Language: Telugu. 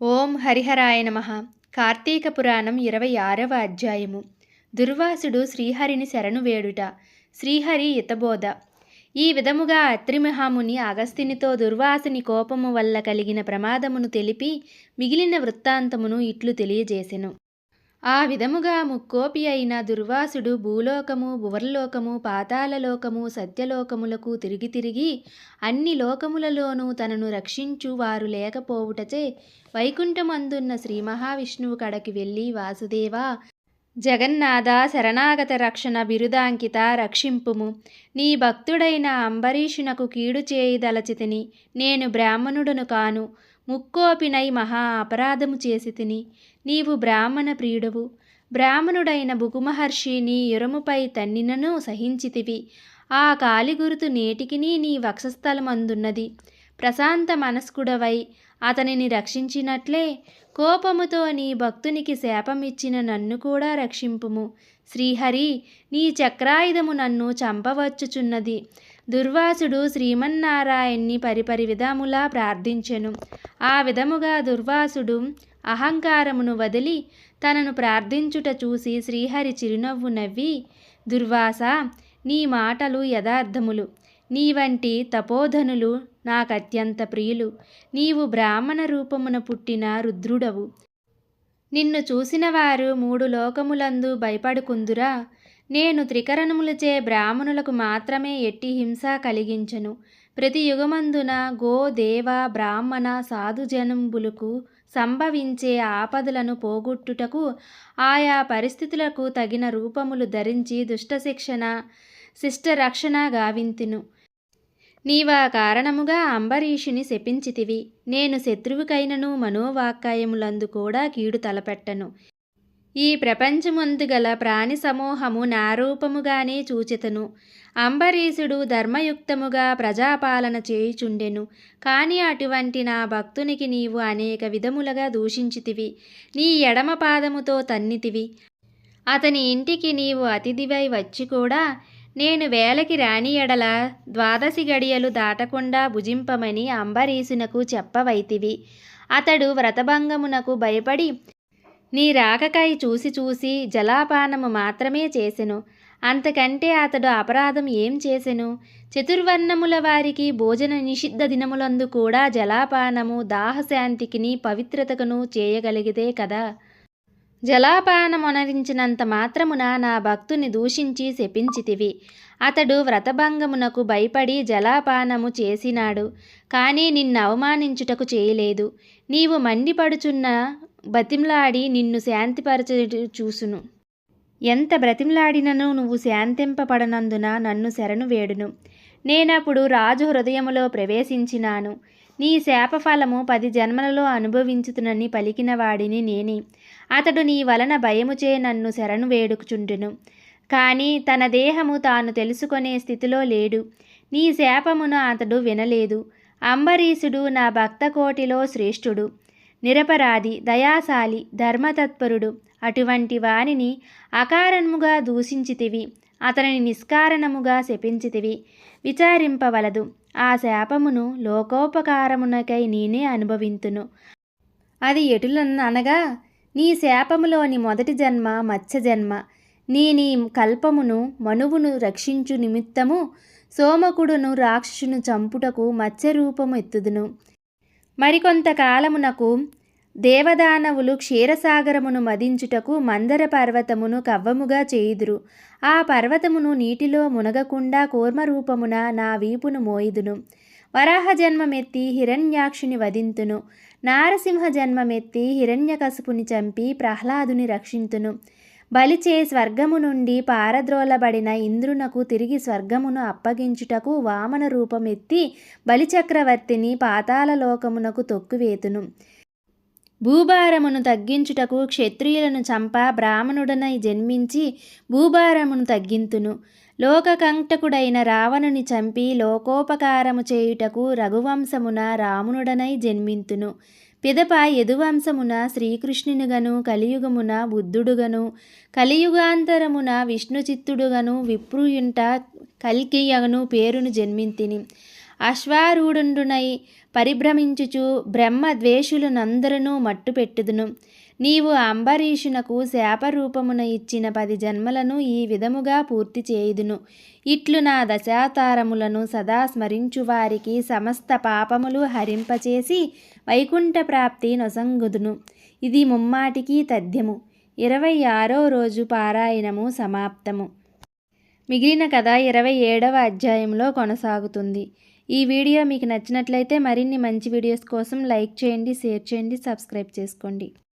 ఓం హరిహరాయ నమ. కార్తీక పురాణం ఇరవై ఆరవ అధ్యాయము. దుర్వాసుడు శ్రీహరిని శరణు వేడుట. శ్రీహరి ఇతబోధ ఈ విధముగా అత్రిమహాముని అగస్తినితో దుర్వాసుని కోపము వల్ల కలిగిన ప్రమాదమును తెలిపి మిగిలిన వృత్తాంతమును ఇట్లు తెలియజేసెను. ఆ విధముగా ముక్కోపి అయిన దుర్వాసుడు భూలోకము భువర్లోకము పాతాళలోకము సత్యలోకములకు తిరిగి తిరిగి అన్ని లోకములలోనూ తనను రక్షించు వారు లేకపోవుటచే వైకుంఠమందున్న శ్రీ మహావిష్ణువు కడకి వెళ్ళి వాసుదేవా జగన్నాథ శరణాగత రక్షణ బిరుదాంకిత రక్షింపుము. నీ భక్తుడైన అంబరీషునకు కీడు చేయదలచితిని. నేను బ్రాహ్మణుడను కాను. ముక్కోపినై మహా అపరాధము చేసి తిని నీవు బ్రాహ్మణ ప్రియుడవు. బ్రాహ్మణుడైన భుగుమహర్షి నీ యురముపై తన్నినను సహించితివి. ఆ కాలిగురుతు నేటికిని నీ వక్షస్థలమందున్నది. ప్రశాంత మనస్కుడవై అతనిని రక్షించినట్లే కోపముతో నీ భక్తునికి శాపమిచ్చిన నన్ను కూడా రక్షింపుము. శ్రీహరి నీ చక్రాయుధము నన్ను చంపవచ్చుచున్నది. దుర్వాసుడు శ్రీమన్నారాయణ్ణి పరిపరి విధములా ప్రార్థించెను. ఆ విధముగా దుర్వాసుడు అహంకారమును వదిలి తనను ప్రార్థించుట చూసి శ్రీహరి చిరునవ్వు నవ్వి దుర్వాస నీ మాటలు యథార్థములు. నీ వంటి తపోధనులు నాకు అత్యంత ప్రియులు. నీవు బ్రాహ్మణ రూపమున పుట్టిన రుద్రుడవు. నిన్ను చూసిన వారు మూడు లోకములందు భయపడుకుందురా. నేను త్రికరణములచే బ్రాహ్మణులకు మాత్రమే ఎట్టి హింస కలిగించను. ప్రతి యుగమందున గో దేవ బ్రాహ్మణ సాధుజనంబులకు సంభవించే ఆపదలను పోగొట్టుటకు ఆయా పరిస్థితులకు తగిన రూపములు ధరించి దుష్టశిక్షణ శిష్టరక్షణ గావింతును. నీవా కారణముగా అంబరీషుని శపించితివి. నేను శత్రువుకైనను మనోవాక్కాయములందు కూడా కీడు తలపెట్టను. ఈ ప్రపంచమందు గల ప్రాణి సమూహము నారూపముగానే చూచితను. అంబరీషుడు ధర్మయుక్తముగా ప్రజాపాలన చేయుచుండెను. కాని అటువంటి నా భక్తునికి నీవు అనేక విధములుగా దూషించితివి. నీ ఎడమ పాదముతో తన్నితివి. అతని ఇంటికి నీవు అతిథివై వచ్చి కూడా నేను వేలకి రాణి ఎడల ద్వాదశి గడియలు దాటకుండా భుజింపమని అంబరీషునకు చెప్పవైతివి. అతడు వ్రతభంగమునకు భయపడి నీ రాకకై చూసి చూసి జలాపానము మాత్రమే చేసెను. అంతకంటే అతడు అపరాధం ఏం చేసెను? చతుర్వర్ణముల వారికి భోజన నిషిద్ధ దినములందు కూడా జలాపానము దాహశాంతికిని పవిత్రతకును చేయగలిగితే కదా? జలాపానమునరించినంత మాత్రమున నా భక్తుని దూషించి శపించితివి. అతడు వ్రతభంగమునకు భయపడి జలాపానము చేసినాడు. కానీ నిన్ను అవమానించుటకు చేయలేదు. నీవు మండిపడుచున్న బతిమ్లాడి నిన్ను శాంతిపరచ చూసును. ఎంత బ్రతిమ్లాడినను నువ్వు శాంతింపబడనందున నన్ను శరణు వేడును. నేనప్పుడు రాజు హృదయములో ప్రవేశించినాను. నీ శాపఫలము పది జన్మలలో అనుభవించుతునని పలికిన వాడిని నేనే. అతడు నీ వలన భయముచే నన్ను శరణు వేడుకుచుండును. కానీ తన దేహము తాను తెలుసుకునే స్థితిలో లేడు. నీ శాపమును అతడు వినలేదు. అంబరీషుడు నా భక్త కోటిలో శ్రేష్ఠుడు. నిరపరాధి దయాశాలి ధర్మతత్పరుడు అటువంటి వానిని అకారణముగా దూషించితివి. అతనిని నిష్కారణముగా శపించితివి. విచారింపవలదు. ఆ శాపమును లోకోపకారమునకై నేనే అనుభవింతును. అది ఎటులనగా నీ శాపములోని మొదటి జన్మ మత్స్య జన్మ. నీ నీ కల్పమును మనువును రక్షించు నిమిత్తము సోమకుడును రాక్షసును చంపుటకు మత్స్య రూపము ఎత్తుదును. మరికొంతకాలమునకు దేవదానవులు క్షీరసాగరమును మదించుటకు మందర పర్వతమును కవ్వముగా చేయుదురు. ఆ పర్వతమును నీటిలో మునగకుండా కూర్మరూపమున నా వీపును మోయిదును. వరాహ జన్మమెత్తి హిరణ్యాక్షుని వధింతును. నారసింహ జన్మమెత్తి హిరణ్యకసుపుని చంపి ప్రహ్లాదుని రక్షింతును. బలిచే స్వర్గము నుండి పారద్రోలబడిన ఇంద్రునకు తిరిగి స్వర్గమును అప్పగించుటకు వామన రూపమెత్తి బలిచక్రవర్తిని పాతాళలోకమునకు తొక్కువేతును. భూభారమును తగ్గించుటకు క్షత్రియులను చంప బ్రాహ్మణుడనై జన్మించి భూభారమును తగ్గింతును. లోకకంటకుడైన రావణుని చంపి లోకోపకారము చేయుటకు రఘువంశమున రామునుడనై జన్మింతును. పిదప యదువంశమున శ్రీకృష్ణునిగను కలియుగమున బుద్ధుడుగను కలియుగాంతరమున విష్ణుచిత్తుడుగను విప్రుయుంట కల్కియగను పేరును జన్మింతిని. అశ్వారూఢుండునై పరిభ్రమించుచు బ్రహ్మ ద్వేషులు మట్టుపెట్టుదును. నీవు అంబరీషునకు శాపరూపమున ఇచ్చిన పది జన్మలను ఈ విధముగా పూర్తి చేయుదును. ఇట్లు నా దశాతారములను సదా స్మరించు వారికి సమస్త పాపములు హరింపచేసి వైకుంఠ ప్రాప్తి నొసంగుదును. ఇది ముమ్మాటికి తథ్యము. ఇరవై ఆరో రోజు పారాయణము సమాప్తము. మిగిలిన కథ ఇరవై ఏడవ అధ్యాయంలో కొనసాగుతుంది. ఈ వీడియో మీకు నచ్చినట్లయితే మరిన్ని మంచి వీడియోస్ కోసం లైక్ చేయండి షేర్ చేయండి సబ్స్క్రైబ్ చేసుకోండి.